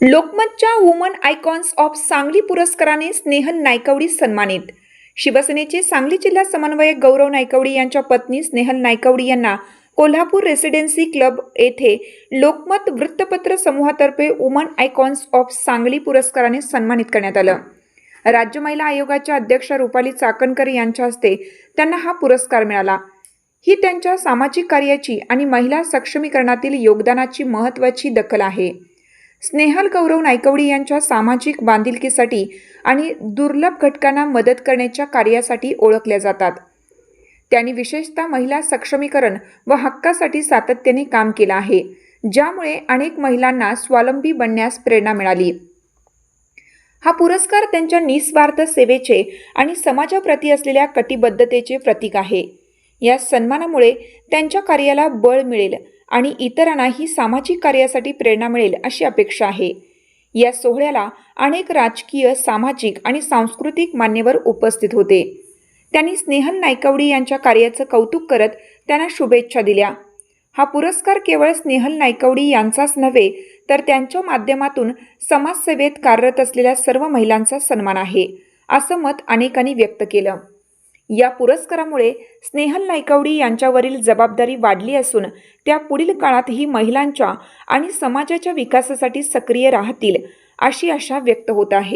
लोकमतच्या woman icons of Sangli पुरस्काराने स्नेहल नायकवडी सन्मानित. शिवसेनेचे सांगली जिल्हा समन्वयक गौरव नायकवडी यांच्या पत्नी स्नेहल नायकवडी यांना कोल्हापूर रेसिडेन्सी क्लब येथे लोकमत वृत्तपत्र समूहातर्फे वुमन आयकॉन्स ऑफ सांगली पुरस्काराने सन्मानित करण्यात आलं. राज्य महिला आयोगाच्या अध्यक्षा रुपाली चाकणकर यांच्या हस्ते त्यांना हा पुरस्कार मिळाला. ही त्यांच्या सामाजिक कार्याची आणि महिला सक्षमीकरणातील योगदानाची महत्त्वाची दखल आहे. स्नेहल गौरव नायकवडी यांच्या सामाजिक बांधिलकीसाठी आणि दुर्लभ घटकांना मदत करण्याच्या कार्यासाठी ओळखल्या जातात. त्यांनी विशेषतः महिला सक्षमीकरण व हक्कासाठी सातत्याने काम केलं आहे ज्यामुळे अनेक महिलांना स्वावलंबी बनण्यास प्रेरणा मिळाली. हा पुरस्कार त्यांच्या निस्वार्थ सेवेचे आणि समाजाप्रती असलेल्या कटिबद्धतेचे प्रतीक आहे. या सन्मानामुळे त्यांच्या कार्याला बळ मिळेल आणि इतरांनाही सामाजिक कार्यासाठी प्रेरणा मिळेल अशी अपेक्षा आहे. या सोहळ्याला अनेक राजकीय सामाजिक आणि सांस्कृतिक मान्यवर उपस्थित होते. त्यांनी स्नेहल नायकवडी यांच्या कार्याचं कौतुक करत त्यांना शुभेच्छा दिल्या. हा पुरस्कार केवळ स्नेहल नायकवडी यांचाच नव्हे तर त्यांच्या माध्यमातून समाजसेवेत कार्यरत असलेल्या सर्व महिलांचा सन्मान आहे असं मत अनेकांनी व्यक्त केलं. या पुरस्कारामुळे स्नेहल नायकवडी यांच्यावरील जबाबदारी वाढली असून त्या पुढील काळातही महिलांच्या आणि समाजाच्या विकासासाठी सक्रिय राहतील अशी आशा व्यक्त होत आहे.